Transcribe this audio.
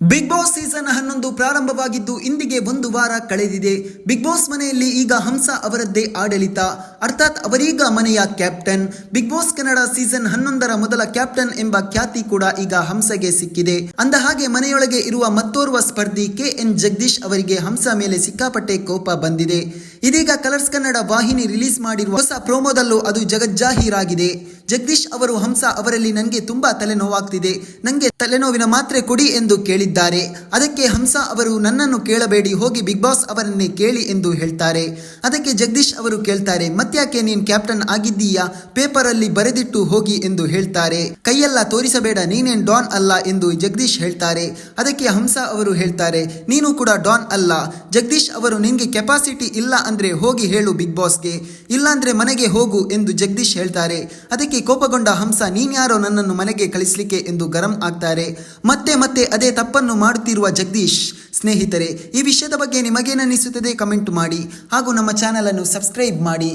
Big boss season ಹನ್ನೊಂದು ಪ್ರಾರಂಭವಾಗಿದ್ದು ಇಂದಿಗೆ ಒಂದು ವಾರ ಕಳೆದಿದೆ. ಬಿಗ್ ಬಾಸ್ ಮನೆಯಲ್ಲಿ ಈಗ ಹಂಸ ಅವರದ್ದೇ ಆಡಳಿತ. ಅರ್ಥಾತ್ ಅವರೀಗ ಮನೆಯ captain big boss Kannada season ಹನ್ನೊಂದರ ಮೊದಲ ಕ್ಯಾಪ್ಟನ್ ಎಂಬ ಖ್ಯಾತಿ ಕೂಡ ಈಗ ಹಂಸಗೆ ಸಿಕ್ಕಿದೆ. ಅಂದ ಹಾಗೆ ಮನೆಯೊಳಗೆ ಇರುವ ಮತ್ತೋರ್ವ ಸ್ಪರ್ಧಿ ಕೆ ಎನ್ ಜಗದೀಶ್ ಅವರಿಗೆ ಹಂಸ ಮೇಲೆ ಸಿಕ್ಕಾಪಟ್ಟೆ ಕೋಪ ಬಂದಿದೆ. ಇದೀಗ ಕಲರ್ಸ್ ಕನ್ನಡ ವಾಹಿನಿ ರಿಲೀಸ್ ಮಾಡಿರುವ ಹೊಸ ಪ್ರೋಮೋದಲ್ಲೂ ಅದು ಜಗಜ್ಜಾಹೀರಾಗಿದೆ. ಜಗದೀಶ್ ಅವರು ಹಂಸ ಅವರಲ್ಲಿ ನನಗೆ ತುಂಬಾ ತಲೆನೋವಾಗ್ತಿದೆ. ನನಗೆ ತಲೆನೋವಿನ ಮಾತ್ರೆ ಕೊಡಿ ಎಂದು ಕೇಳಿದ್ದಾರೆ. ಅದಕ್ಕೆ ಹಂಸ ಅವರು ನನ್ನನ್ನು ಕೇಳಬೇಡಿ, ಹೋಗಿ ಬಿಗ್ ಬಾಸ್ ಅವರನ್ನೇ ಕೇಳಿ ಎಂದು ಹೇಳ್ತಾರೆ. ಅದಕ್ಕೆ ಜಗದೀಶ್ ಅವರು ಕೇಳ್ತಾರೆ, ಮತ್ತ್ಯಾಕೆ ನೀನ್ ಕ್ಯಾಪ್ಟನ್ ಆಗಿದ್ದೀಯಾ? ಪೇಪರ್ ಅಲ್ಲಿ ಬರೆದಿಟ್ಟು ಹೋಗಿ ಎಂದು ಹೇಳ್ತಾರೆ. ಕೈಯೆಲ್ಲ ತೋರಿಸಬೇಡ, ನೀನೇನ್ ಡಾನ್ ಅಲ್ಲ ಎಂದು ಜಗದೀಶ್ ಹೇಳ್ತಾರೆ. ಅದಕ್ಕೆ ಹಂಸ ಅವರು ಹೇಳ್ತಾರೆ, ನೀನು ಕೂಡ ಡಾನ್ ಅಲ್ಲ. ಜಗದೀಶ್ ಅವರು ನಿನ್ಗೆ ಕೆಪಾಸಿಟಿ ಇಲ್ಲ ಅಂದ್ರೆ ಹೋಗಿ ಹೇಳು ಬಿಗ್ ಬಾಸ್ಗೆ, ಇಲ್ಲಾಂದ್ರೆ ಮನೆಗೆ ಹೋಗು ಎಂದು ಜಗದೀಶ್ ಹೇಳ್ತಾರೆ. ಅದಕ್ಕೆ ಕೋಪಗೊಂಡ ಹಂಸ, ನೀನ್ಯಾರೋ ನನ್ನನ್ನು ಮನೆಗೆ ಕಳಿಸ್ಲಿಕ್ಕೆ ಎಂದು ಗರಂ ಆಗ್ತಾರೆ. ಮತ್ತೆ ಮತ್ತೆ ಅದೇ ತಪ್ಪನ್ನು ಮಾಡುತ್ತಿರುವ ಜಗದೀಶ್, ಸ್ನೇಹಿತರೆ, ಈ ವಿಷಯದ ಬಗ್ಗೆ ನಿಮಗೇನನ್ನಿಸುತ್ತದೆ ಕಮೆಂಟ್ ಮಾಡಿ ಹಾಗೂ ನಮ್ಮ ಚಾನಲ್ ಅನ್ನು ಸಬ್ಸ್ಕ್ರೈಬ್ ಮಾಡಿ.